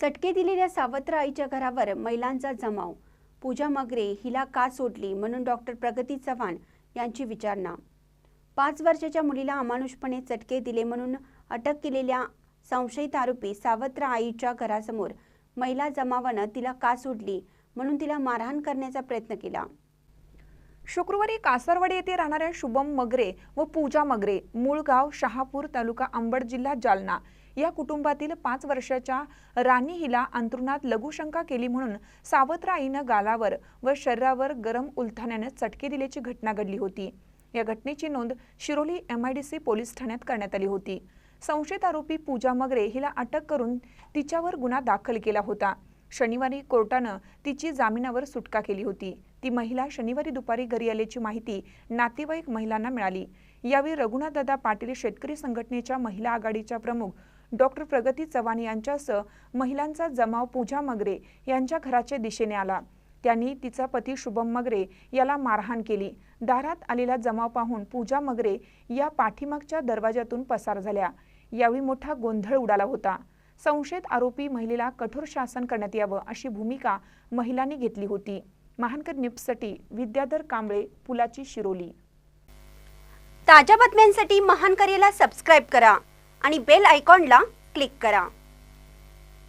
चटके दिलेल्या सावत्र आईच्या घरावर महिलांचा जमाव. पूजा मगरे हिला का सोडली म्हणून डॉक्टर प्रगती चव्हाण यांची विचारणा. पाच वर्षाच्या मुलीला अमानुषपणे चटके दिले म्हणून अटक केलेल्या संशयित आरोपी सावत्र आईच्या घरासमोर महिला जमावानं तिला का सोडली म्हणून तिला मारहाण करण्याचा प्रयत्न केला. शुक्रवारी कासरवाडी येथे राहणाऱ्या शुभम मगरे व पूजा मगरे मूळ गाव शहापूर तालुका अंबड जिल्हा जालना या कुटुंबातील पाच वर्षाच्या राणी हिला अंतरुणात लघुशंका केली म्हणून सावत्र आईनं गालावर व शरीरावर गरम उलथाण्याने चटके दिल्याची घटना घडली होती. या घटनेची नोंद Shiroli M I D C police ठाण्यात करण्यात आली होती. संशयित आरोपी पूजा मगरे हिला अटक करून तिच्यावर गुन्हा दाखल केला होता. शनिवारी कोर्टानं तिची जामिनावर सुटका केली होती. ती महिला शनिवारी दुपारी घरी आल्याची माहिती नातेवाईक महिलांना मिळाली. यावेळी रघुनाथदादा पाटील शेतकरी संघटनेच्या महिला आघाडीच्या प्रमुख डॉक्टर प्रगती चव्हाण यांच्यासह महिलांचा जमाव पूजा मगरे यांच्या घराच्या दिशेने आला. त्यांनी तिचा पती शुभम मगरे याला मारहाण केली. दारात आलेला जमाव पाहून पूजा मगरे या पाठीमागच्या दरवाजातून पसार झाल्या. यावेळी मोठा गोंधळ उडाला होता. संशयित आरोपी महिलेला कठोर शासन करण्यात यावं अशी भूमिका महिलांनी घेतली होती. महानकर निप्ससाठी विद्याधर कांबळे पुलाची शिरोली. ताज्या बातम्यांसाठी महानकरेला सबस्क्राईब करा आणि बेल आयकॉनला क्लिक करा.